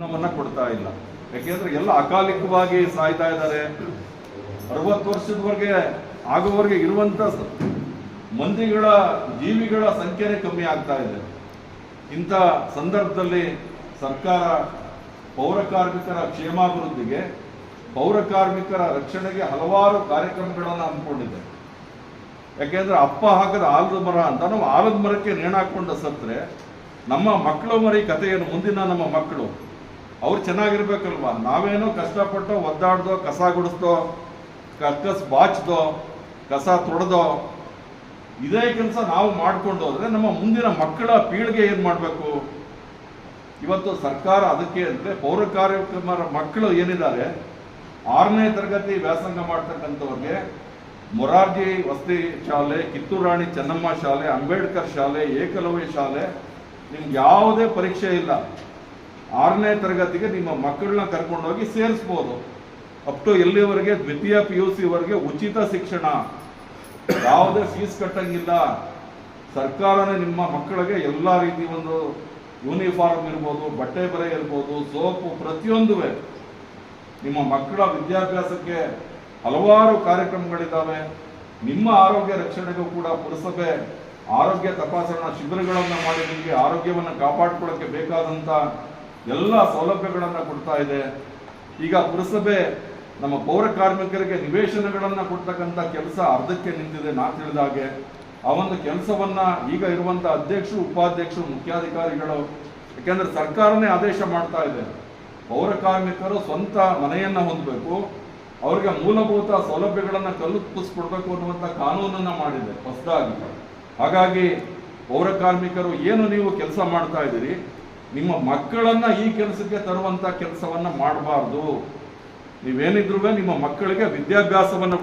ಕೊಡ್ತಾ ಇಲ್ಲ. ಯಾಕೆಂದ್ರೆ ಎಲ್ಲ ಅಕಾಲಿಕವಾಗಿ ಸಾಯ್ತಾ ಇದ್ದಾರೆ. ಅರವತ್ತು ವರ್ಷದವರೆಗೆ ಆಗುವವರೆಗೆ ಇರುವಂತ ಮಂದಿಗಳ ಜೀವಿಗಳ ಸಂಖ್ಯೆನೇ ಕಮ್ಮಿ ಆಗ್ತಾ ಇದೆ. ಇಂಥ ಸಂದರ್ಭದಲ್ಲಿ ಸರ್ಕಾರ ಪೌರ ಕಾರ್ಮಿಕರ ಕ್ಷೇಮಾಭಿವೃದ್ಧಿಗೆ, ಪೌರ ಕಾರ್ಮಿಕರ ರಕ್ಷಣೆಗೆ ಹಲವಾರು ಕಾರ್ಯಕ್ರಮಗಳನ್ನು ಹಮ್ಮಿಕೊಂಡಿದೆ. ಯಾಕೆಂದ್ರೆ ಅಪ್ಪ ಹಾಕದ ಆಲದ ಮರ ಅಂತ, ನಾವು ಆಲದ ಮರಕ್ಕೆ ನೇಣಾಕೊಂಡ ಸತ್ರೆ ನಮ್ಮ ಮಕ್ಕಳು ಮರಿ ಕಥೆಯನ್ನು ಮುಂದಿನ ನಮ್ಮ ಮಕ್ಕಳು ಅವ್ರು ಚೆನ್ನಾಗಿರ್ಬೇಕಲ್ವ? ನಾವೇನೋ ಕಷ್ಟಪಟ್ಟು ಒದ್ದಾಡ್ದೋ, ಕಸ ಗುಡಿಸ್ದೋ ಕಕ್ಕಸ್ ಬಾಚ್ದೋ, ಕಸ ತೊಡೆದೋ ಇದೇ ಕೆಲಸ ನಾವು ಮಾಡ್ಕೊಂಡು ಹೋದ್ರೆ ನಮ್ಮ ಮುಂದಿನ ಮಕ್ಕಳ ಪೀಳಿಗೆ ಏನು ಮಾಡಬೇಕು? ಇವತ್ತು ಸರ್ಕಾರ ಅದಕ್ಕೆ ಅಂದ್ರೆ ಪೌರ ಕಾರ್ಯಕ್ರಮರ ಮಕ್ಕಳು ಏನಿದ್ದಾರೆ? ಆರನೇ ತರಗತಿ ವ್ಯಾಸಂಗ ಮಾಡ್ತಕ್ಕಂಥವ್ರಿಗೆ ಮೊರಾರ್ಜಿ ವಸತಿ ಶಾಲೆ, ಕಿತ್ತೂರು ರಾಣಿ ಚೆನ್ನಮ್ಮ ಶಾಲೆ, ಅಂಬೇಡ್ಕರ್ ಶಾಲೆ, ಏಕಲವ್ಯ ಶಾಲೆ, ನಿಮ್ಗೆ ಯಾವುದೇ ಪರೀಕ್ಷೆ ಇಲ್ಲ. ಆರನೇ ತರಗತಿಗೆ ನಿಮ್ಮ ಮಕ್ಕಳನ್ನ ಕರ್ಕೊಂಡೋಗಿ ಸೇರಿಸ್ಬೋದು. ಅಪ್ ಟು ಎಲ್ಲಿವರೆಗೆ ದ್ವಿತೀಯ ಪಿ ಯು ಸಿವರೆಗೆ ಉಚಿತ ಶಿಕ್ಷಣ. ಯಾವುದೇ ಫೀಸ್ ಕಟ್ಟಂಗಿಲ್ಲ. ಸರ್ಕಾರನೇ ನಿಮ್ಮ ಮಕ್ಕಳಿಗೆ ಎಲ್ಲ ರೀತಿ ಒಂದು ಯೂನಿಫಾರ್ಮ್ ಇರ್ಬೋದು, ಬಟ್ಟೆ ಬರೆ ಇರ್ಬೋದು, ಸೋಪು ಪ್ರತಿಯೊಂದು ನಿಮ್ಮ ಮಕ್ಕಳ ವಿದ್ಯಾಭ್ಯಾಸಕ್ಕೆ ಹಲವಾರು ಕಾರ್ಯಕ್ರಮಗಳಿದ್ದಾವೆ. ನಿಮ್ಮ ಆರೋಗ್ಯ ರಕ್ಷಣೆಗೂ ಕೂಡ ಪುರಸಭೆ ಆರೋಗ್ಯ ತಪಾಸಣಾ ಶಿಬಿರಗಳನ್ನು ಮಾಡಿ ನಿಮಗೆ ಆರೋಗ್ಯವನ್ನು ಕಾಪಾಡಿಕೊಳ್ಳೋಕ್ಕೆ ಬೇಕಾದಂಥ ಎಲ್ಲ ಸೌಲಭ್ಯಗಳನ್ನು ಕೊಡ್ತಾ ಇದೆ. ಈಗ ಪುರಸಭೆ ನಮ್ಮ ಪೌರ ಕಾರ್ಮಿಕರಿಗೆ ನಿವೇಶನಗಳನ್ನು ಕೊಡ್ತಕ್ಕಂಥ ಕೆಲಸ ಅರ್ಧಕ್ಕೆ ನಿಂತಿದೆ. ನಾ ತಿಳಿದ ಹಾಗೆ ಆ ಒಂದು ಕೆಲಸವನ್ನು ಈಗ ಇರುವಂಥ ಅಧ್ಯಕ್ಷರು, ಉಪಾಧ್ಯಕ್ಷರು, ಮುಖ್ಯಾಧಿಕಾರಿಗಳು, ಯಾಕೆಂದರೆ ಸರ್ಕಾರನೇ ಆದೇಶ ಮಾಡ್ತಾ ಇದೆ. ಪೌರ ಕಾರ್ಮಿಕರು ಸ್ವಂತ ಮನೆಯನ್ನು ಹೊಂದಬೇಕು. ಅವರಿಗೆ ಮೂಲಭೂತ ಸೌಲಭ್ಯಗಳನ್ನು ಕಲ್ಪಿಸ್ಕೊಡ್ಬೇಕು ಅನ್ನುವಂಥ ಕಾನೂನನ್ನು ಮಾಡಿದೆ, ಹೊಸದಾಗಿ. ಹಾಗಾಗಿ ಪೌರ ಕಾರ್ಮಿಕರು ಏನು ನೀವು ಕೆಲಸ ಮಾಡ್ತಾ ಇದ್ದೀರಿ? ನಿಮ್ಮ ಮಕ್ಕಳನ್ನ ಈ ಕೆಲಸಕ್ಕೆ ತರುವಂತ ಕೆಲಸವನ್ನ ಮಾಡಬಾರ್ದು. ನೀವೇನಿದ್ರು ನಿಮ್ಮ ಮಕ್ಕಳಿಗೆ ವಿದ್ಯಾಭ್ಯಾಸವನ್ನು